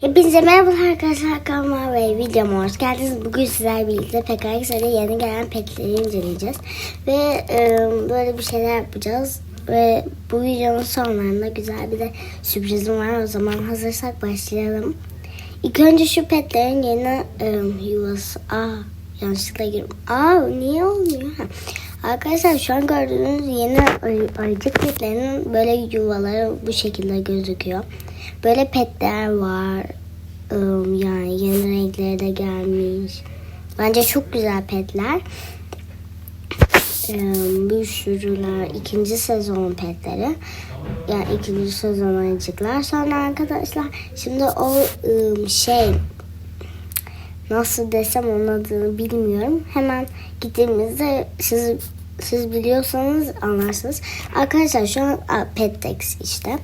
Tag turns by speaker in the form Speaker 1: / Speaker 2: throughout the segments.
Speaker 1: Hepinize merhaba arkadaşlar kanalıma ve videoma hoş geldiniz. Bugün sizlerle birlikte PKX'de yeni gelen petleri inceleyeceğiz. Ve e, böyle bir şeyler yapacağız. Ve bu videonun sonlarında güzel bir de sürprizim var. O zaman hazırsak başlayalım. İlk önce şu petlerin yeni e, yuvası. Aa yanlışlıkla girdim. Aa niye olmuyor? Arkadaşlar şu an gördüğünüz yeni ay- ayıcık petlerinin böyle yuvaları bu şekilde gözüküyor. Böyle petler var. Yani yeni renkleri de gelmiş. Bence çok güzel petler. Bir sürüler. ikinci sezon petleri. Yani ikinci sezon ayıcıklar. Sonra arkadaşlar şimdi o şey nasıl desem onun adını bilmiyorum. Hemen gittiğimizde siz siz biliyorsanız anlarsınız. Arkadaşlar şu an a, Pettex işte.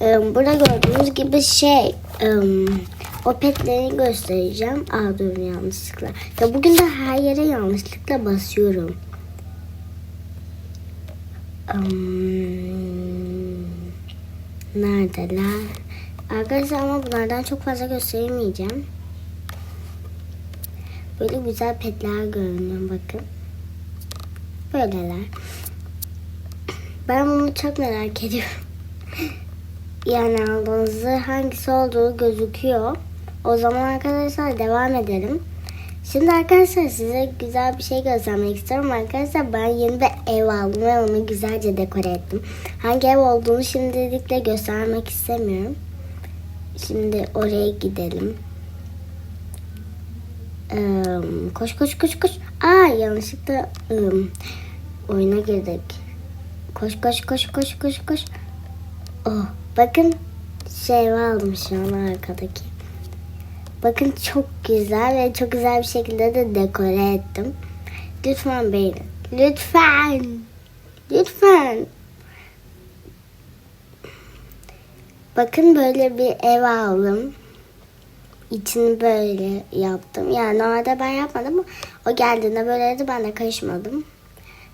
Speaker 1: Ee, Burada gördüğünüz gibi şey ım, o petleri göstereceğim. Aa dur yanlışlıkla. Ya bugün de her yere yanlışlıkla basıyorum. Im, neredeler? Arkadaşlar ama bunlardan çok fazla gösteremeyeceğim. Böyle güzel petler görünüyor bakın. Böyleler. Ben bunu çok merak ediyorum. Yani aldığınızı hangisi olduğu gözüküyor. O zaman arkadaşlar devam edelim. Şimdi arkadaşlar size güzel bir şey göstermek istiyorum. Arkadaşlar ben yeni bir ev aldım ve onu güzelce dekore ettim. Hangi ev olduğunu şimdilikle göstermek istemiyorum. Şimdi oraya gidelim. Ee, koş koş koş koş. Aa yanlışlıkla ım, oyuna girdik. Koş koş koş koş koş koş. Oh bakın şey aldım şu an arkadaki. Bakın çok güzel ve çok güzel bir şekilde de dekore ettim. Lütfen beğenin. Lütfen. Lütfen. Bakın böyle bir ev aldım. İçini böyle yaptım. Yani normalde ben yapmadım ama o geldiğinde böyleydi ben de karışmadım.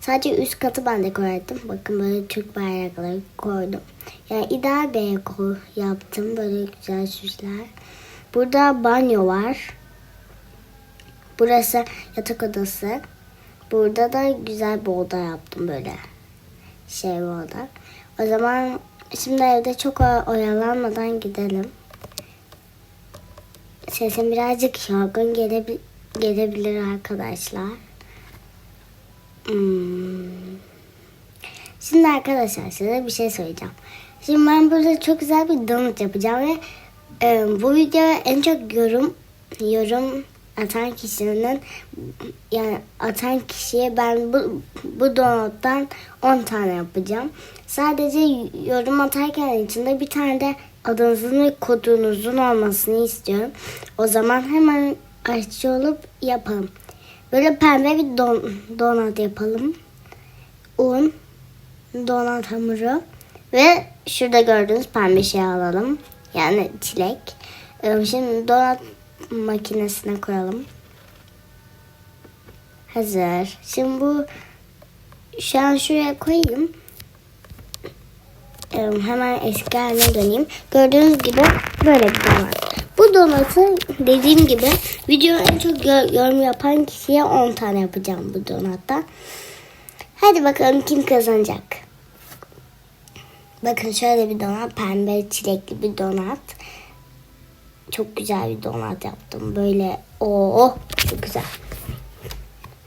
Speaker 1: Sadece üst katı ben dekore ettim. Bakın böyle Türk bayrakları koydum. Yani ideal bir ko- yaptım. Böyle güzel süsler. Burada banyo var. Burası yatak odası. Burada da güzel bir oda yaptım böyle. Şey bir oda. O zaman şimdi evde çok oyalanmadan gidelim. Sesim birazcık yorgun gelebi- gelebilir arkadaşlar. Hmm. Şimdi arkadaşlar size bir şey söyleyeceğim. Şimdi ben burada çok güzel bir donut yapacağım ve e, bu videoya en çok yorum yorum atan kişinin yani atan kişiye ben bu, bu donuttan 10 tane yapacağım. Sadece yorum atarken içinde bir tane de adınızın ve kodunuzun olmasını istiyorum. O zaman hemen aşçı olup yapalım. Böyle pembe bir don, donat yapalım. Un, donat hamuru ve şurada gördüğünüz pembe şey alalım. Yani çilek. Ee, Şimdi donat makinesine koyalım. Hazır. Şimdi bu şu an şuraya koyayım. Ee, Hemen eski haline döneyim. Gördüğünüz gibi böyle bir donat. Bu donatı dediğim gibi video en çok yorum yapan kişiye 10 tane yapacağım bu donattan. Hadi bakalım kim kazanacak. Bakın şöyle bir donat. Pembe çilekli bir donat. Çok güzel bir donat yaptım. Böyle o çok güzel.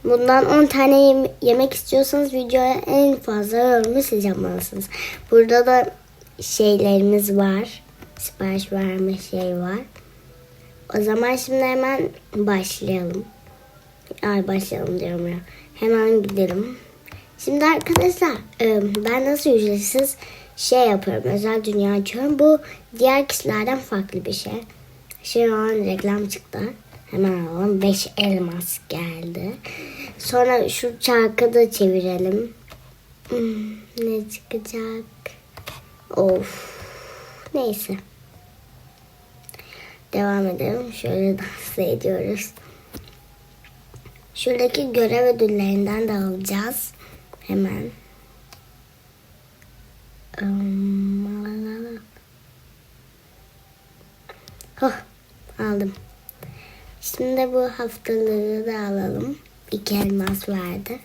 Speaker 1: Bundan 10 tane yem- yemek istiyorsanız videoya en fazla yorumu siz yapmalısınız. Burada da şeylerimiz var. Sipariş verme şey var. O zaman şimdi hemen başlayalım. Ay başlayalım diyorum ya. Hemen gidelim. Şimdi arkadaşlar e, ben nasıl ücretsiz şey yapıyorum. Özel dünya açıyorum. Bu diğer kişilerden farklı bir şey. Şu an reklam çıktı. Hemen alalım. 5 elmas geldi. Sonra şu çarkı da çevirelim. Hmm, ne çıkacak? Of. Neyse. Devam edelim. Şöyle dans ediyoruz. Şuradaki görev ödüllerinden de alacağız. Hemen. Hah, aldım. Şimdi bu haftalığı da alalım. İki elmas verdi.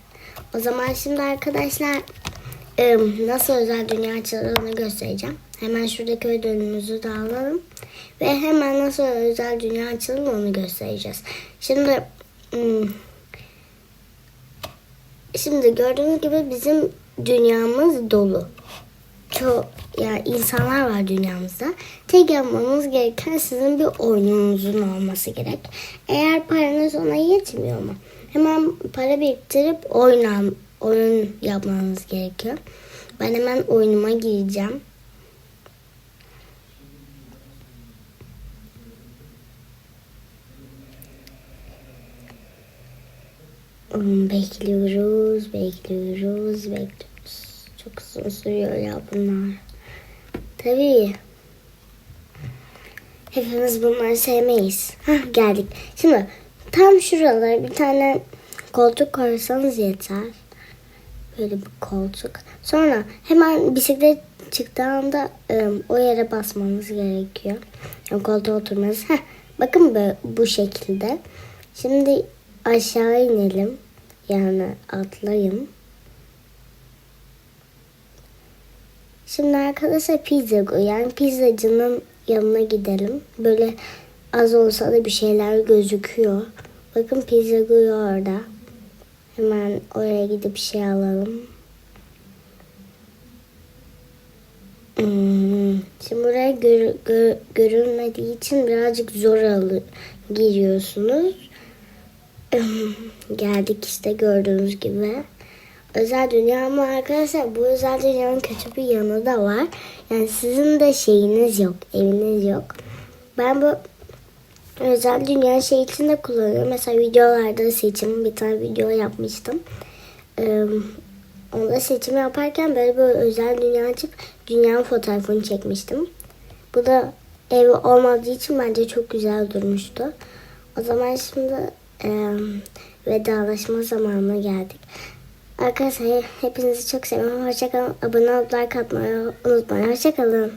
Speaker 1: O zaman şimdi arkadaşlar nasıl özel dünya açıldığını göstereceğim. Hemen şuradaki ödülümüzü de alalım. Ve hemen nasıl özel dünya açılır onu göstereceğiz. Şimdi ım, şimdi gördüğünüz gibi bizim dünyamız dolu. Çok yani insanlar var dünyamızda. Tek yapmanız gereken sizin bir oyununuzun olması gerek. Eğer paranız ona yetmiyor mu? Hemen para biriktirip oyun, oyun yapmanız gerekiyor. Ben hemen oyunuma gireceğim. Bekliyoruz, bekliyoruz, bekliyoruz. Çok uzun sürüyor ya bunlar. Tabii. Hepimiz bunları sevmeyiz. Hah geldik. Şimdi tam şuralara bir tane koltuk koysanız yeter. Böyle bir koltuk. Sonra hemen bisiklet çıktığı anda ım, o yere basmanız gerekiyor. Yani koltuğa oturmanız. Heh, bakın böyle, bu şekilde. Şimdi aşağı inelim. Yani atlayın. Şimdi arkadaşlar pizza yani pizzacının yanına gidelim. Böyle az olsa da bir şeyler gözüküyor. Bakın pizza orada. Hemen oraya gidip şey alalım. Hmm. Şimdi buraya gör, gör- görünmediği için birazcık zor alı, giriyorsunuz. Geldik işte gördüğünüz gibi. Özel dünya ama arkadaşlar bu özel dünyanın kötü bir yanı da var. Yani sizin de şeyiniz yok, eviniz yok. Ben bu özel dünya şey için de kullanıyorum. Mesela videolarda seçim bir tane video yapmıştım. Ee, onda seçim yaparken böyle bir özel dünya açıp dünyanın fotoğrafını çekmiştim. Bu da ev olmadığı için bence çok güzel durmuştu. O zaman şimdi e, vedalaşma zamanına geldik. Arkadaşlar hepinizi çok seviyorum. Hoşçakalın. Abone olup like atmayı unutmayın. Hoşçakalın.